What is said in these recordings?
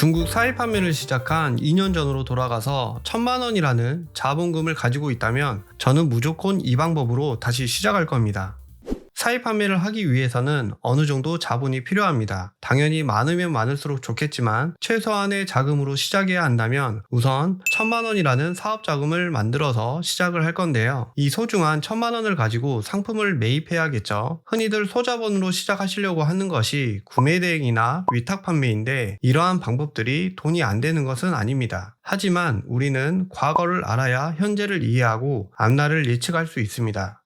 중국 사입 판매를 시작한 2년 전으로 돌아가서 천만 원이라는 자본금을 가지고 있다면 저는 무조건 이 방법으로 다시 시작할 겁니다. 사입 판매를 하기 위해서는 어느 정도 자본이 필요합니다. 당연히 많으면 많을수록 좋겠지만 최소한의 자금으로 시작해야 한다면 우선 천만 원이라는 사업 자금을 만들어서 시작을 할 건데요. 이 소중한 천만 원을 가지고 상품을 매입해야겠죠. 흔히들 소자본으로 시작하시려고 하는 것이 구매 대행이나 위탁 판매인데 이러한 방법들이 돈이 안 되는 것은 아닙니다. 하지만 우리는 과거를 알아야 현재를 이해하고 앞날을 예측할 수 있습니다.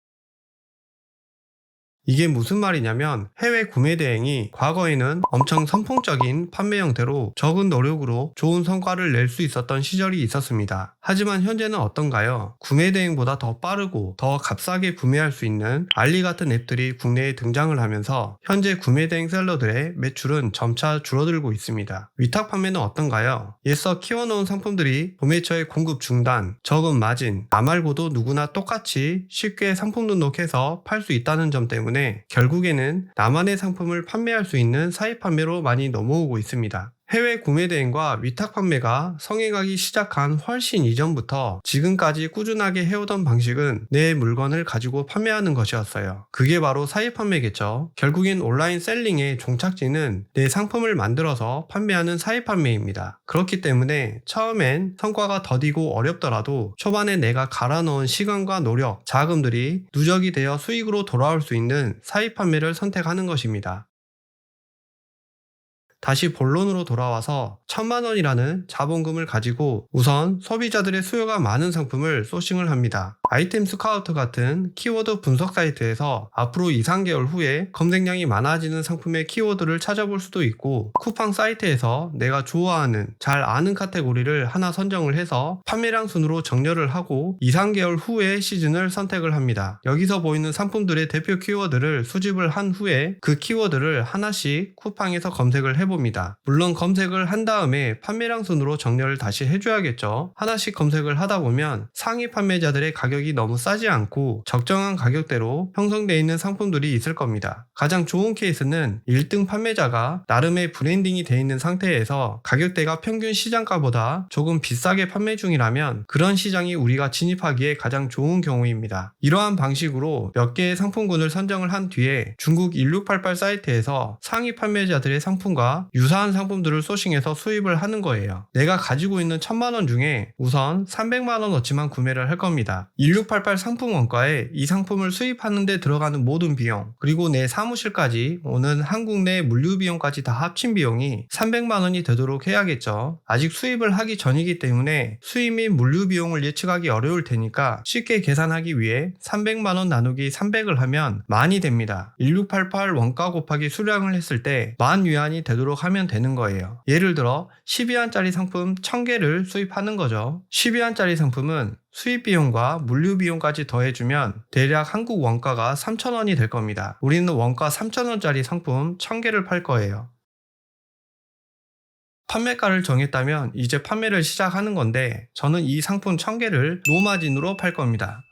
이게 무슨 말이냐면 해외 구매 대행이 과거에는 엄청 선풍적인 판매 형태로 적은 노력으로 좋은 성과를 낼 수 있었던 시절이 있었습니다. 하지만 현재는 어떤가요? 구매 대행보다 더 빠르고 더 값싸게 구매할 수 있는 알리 같은 앱들이 국내에 등장을 하면서 현재 구매 대행 셀러들의 매출은 점차 줄어들고 있습니다. 위탁 판매는 어떤가요? 예서 키워놓은 상품들이 도매처의 공급 중단, 적은 마진, 나 말고도 누구나 똑같이 쉽게 상품 등록해서 팔 수 있다는 점 때문에 때문에 결국에는 나만의 상품을 판매할 수 있는 사입 판매로 많이 넘어오고 있습니다. 해외 구매 대행과 위탁 판매가 성행하기 시작한 훨씬 이전부터 지금까지 꾸준하게 해오던 방식은 내 물건을 가지고 판매하는 것이었어요. 그게 바로 사입 판매겠죠. 결국엔 온라인 셀링의 종착지는 내 상품을 만들어서 판매하는 사입 판매입니다. 그렇기 때문에 처음엔 성과가 더디고 어렵더라도 초반에 내가 갈아 넣은 시간과 노력, 자금들이 누적이 되어 수익으로 돌아올 수 있는 사입 판매를 선택하는 것입니다. 다시 본론으로 돌아와서 천만 원이라는 자본금을 가지고 우선 소비자들의 수요가 많은 상품을 소싱을 합니다. 아이템 스카우트 같은 키워드 분석 사이트에서 앞으로 2, 3개월 후에 검색량이 많아지는 상품의 키워드를 찾아볼 수도 있고 쿠팡 사이트에서 내가 좋아하는 잘 아는 카테고리를 하나 선정을 해서 판매량 순으로 정렬을 하고 2, 3개월 후에 시즌을 선택을 합니다. 여기서 보이는 상품들의 대표 키워드를 수집을 한 후에 그 키워드를 하나씩 쿠팡에서 검색을 해보 해봅니다. 물론 검색을 한 다음에 판매량 순으로 정렬을 다시 해줘야겠죠. 하나씩 검색을 하다 보면 상위 판매자들의 가격이 너무 싸지 않고 적정한 가격대로 형성되어 있는 상품들이 있을 겁니다. 가장 좋은 케이스는 1등 판매자가 나름의 브랜딩이 되어 있는 상태에서 가격대가 평균 시장가보다 조금 비싸게 판매 중이라면 그런 시장이 우리가 진입하기에 가장 좋은 경우입니다. 이러한 방식으로 몇 개의 상품군을 선정을 한 뒤에 중국 1688 사이트에서 상위 판매자들의 상품과 유사한 상품들을 소싱해서 수입을 하는 거예요. 내가 가지고 있는 천만 원 중에 우선 300만 원 어치만 구매를 할 겁니다. 1688 상품 원가에 이 상품을 수입하는 데 들어가는 모든 비용, 그리고 내 사무실까지 오는 한국 내 물류 비용까지 다 합친 비용이 300만 원이 되도록 해야겠죠. 아직 수입을 하기 전이기 때문에 수입 및 물류 비용을 예측하기 어려울 테니까 쉽게 계산하기 위해 300만 원 나누기 300을 하면 만이 됩니다. 1688 원가 곱하기 수량을 했을 때 만 위안이 되도록 되도록 하면 되는 거예요. 예를 들어 12안짜리 상품 1000개를 수입하는 거죠. 12안짜리 상품은 수입 비용과 물류 비용까지 더해주면 대략 한국 원가가 3,000원이 될 겁니다. 우리는 원가 3,000원짜리 상품 1000개를 팔 거예요. 판매가를 정했다면 이제 판매를 시작하는 건데 저는 이 상품 1000개를 노마진으로 팔 겁니다.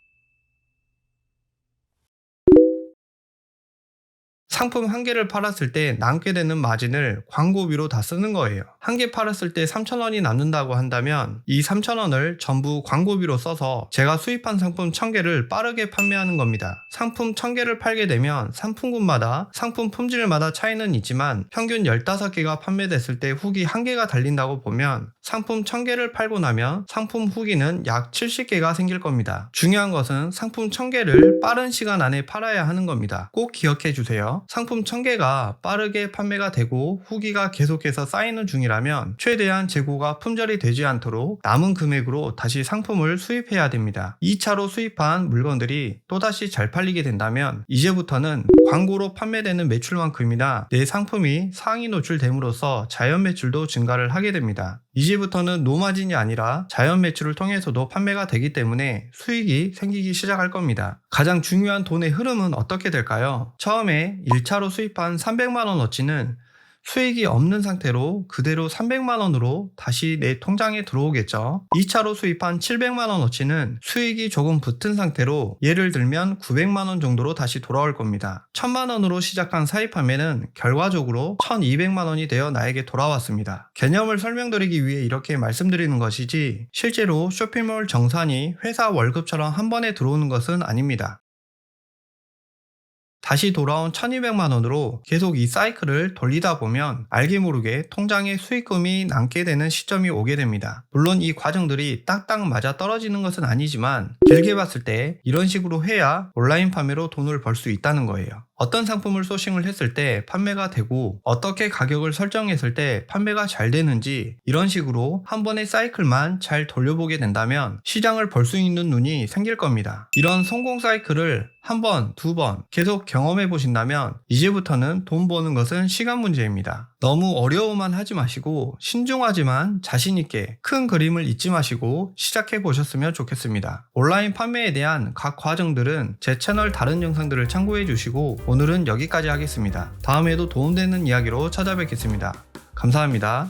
상품 한 개를 팔았을 때 남게 되는 마진을 광고비로 다 쓰는 거예요. 한 개 팔았을 때 3,000원이 남는다고 한다면 이 3,000원을 전부 광고비로 써서 제가 수입한 상품 1,000개를 빠르게 판매하는 겁니다. 상품 1,000개를 팔게 되면 상품군마다 상품 품질마다 차이는 있지만 평균 15개가 판매됐을 때 후기 1개가 달린다고 보면 상품 1000개를 팔고 나면 상품 후기는 약 70개가 생길 겁니다. 중요한 것은 상품 1000개를 빠른 시간 안에 팔아야 하는 겁니다. 꼭 기억해 주세요. 상품 1000개가 빠르게 판매가 되고 후기가 계속해서 쌓이는 중이라 면 최대한 재고가 품절이 되지 않도록 남은 금액으로 다시 상품을 수입해야 됩니다. 2차로 수입한 물건들이 또다시 잘 팔리게 된다면 이제부터는 광고로 판매되는 매출만큼이나 내 상품이 상위 노출됨으로써 자연 매출도 증가를 하게 됩니다. 이제부터는 노마진이 아니라 자연 매출을 통해서도 판매가 되기 때문에 수익이 생기기 시작할 겁니다. 가장 중요한 돈의 흐름은 어떻게 될까요? 처음에 1차로 수입한 300만원어치는 수익이 없는 상태로 그대로 300만 원으로 다시 내 통장에 들어오겠죠. 2차로 수입한 700만 원어치는 수익이 조금 붙은 상태로 예를 들면 900만 원 정도로 다시 돌아올 겁니다. 1000만 원으로 시작한 사입 판매는 결과적으로 1200만 원이 되어 나에게 돌아왔습니다. 개념을 설명드리기 위해 이렇게 말씀드리는 것이지 실제로 쇼핑몰 정산이 회사 월급처럼 한 번에 들어오는 것은 아닙니다. 다시 돌아온 1200만 원으로 계속 이 사이클을 돌리다 보면 알게 모르게 통장에 수익금이 남게 되는 시점이 오게 됩니다. 물론 이 과정들이 딱딱 맞아 떨어지는 것은 아니지만 길게 봤을 때 이런 식으로 해야 온라인 판매로 돈을 벌 수 있다는 거예요. 어떤 상품을 소싱을 했을 때 판매가 되고 어떻게 가격을 설정했을 때 판매가 잘 되는지 이런 식으로 한 번의 사이클만 잘 돌려보게 된다면 시장을 볼수 있는 눈이 생길 겁니다. 이런 성공 사이클을 한 번, 두 번 계속 경험해 보신다면 이제부터는 돈 버는 것은 시간 문제입니다. 너무 어려워만 하지 마시고 신중하지만 자신 있게 큰 그림을 잊지 마시고 시작해 보셨으면 좋겠습니다. 온라인 판매에 대한 각 과정들은 제 채널 다른 영상들을 참고해 주시고 오늘은 여기까지 하겠습니다. 다음에도 도움되는 이야기로 찾아뵙겠습니다. 감사합니다.